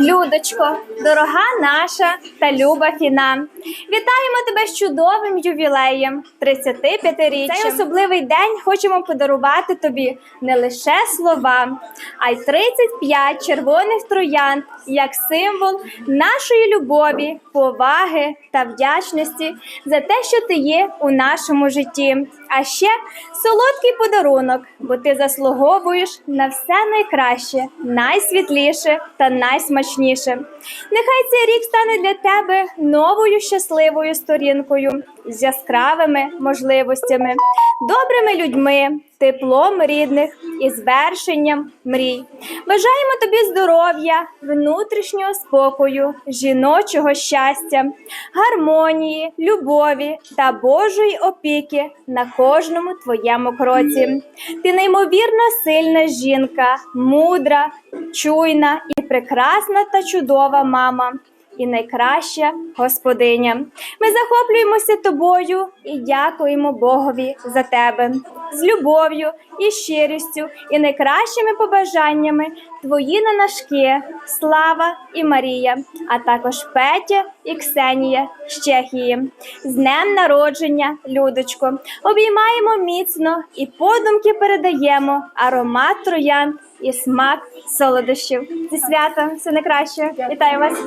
Людочко, дорога наша та люба фіна. Вітаємо тебе з чудовим ювілеєм 35-річчям. Цей особливий день хочемо подарувати тобі не лише слова, а й 35 червоних троянд як символ нашої любові, поваги та вдячності за те, що ти є у нашому житті. А ще солодкий подарунок, бо ти заслуговуєш на все найкраще, найсвітліше та найсмачніше. Нехай цей рік стане для тебе новою щасливою сторінкою з яскравими можливостями, добрими людьми, теплом рідних і звершенням мрій. Бажаємо тобі здоров'я, внутрішнього спокою, жіночого щастя, гармонії, любові та Божої опіки на кожному твоєму кроці. Ти неймовірно сильна жінка, мудра, чуйна і прекрасна та чудова мама. І найкраща господиня. Ми захоплюємося тобою і дякуємо Богові за тебе з любов'ю і щирістю, і найкращими побажаннями твої нанашки, Слава і Марія, а також Петя і Ксенія з Чехії. З днем народження, Людочко, обіймаємо міцно і подумки передаємо аромат троян і смак солодощів. Зі святом все найкраще. Вітаю вас!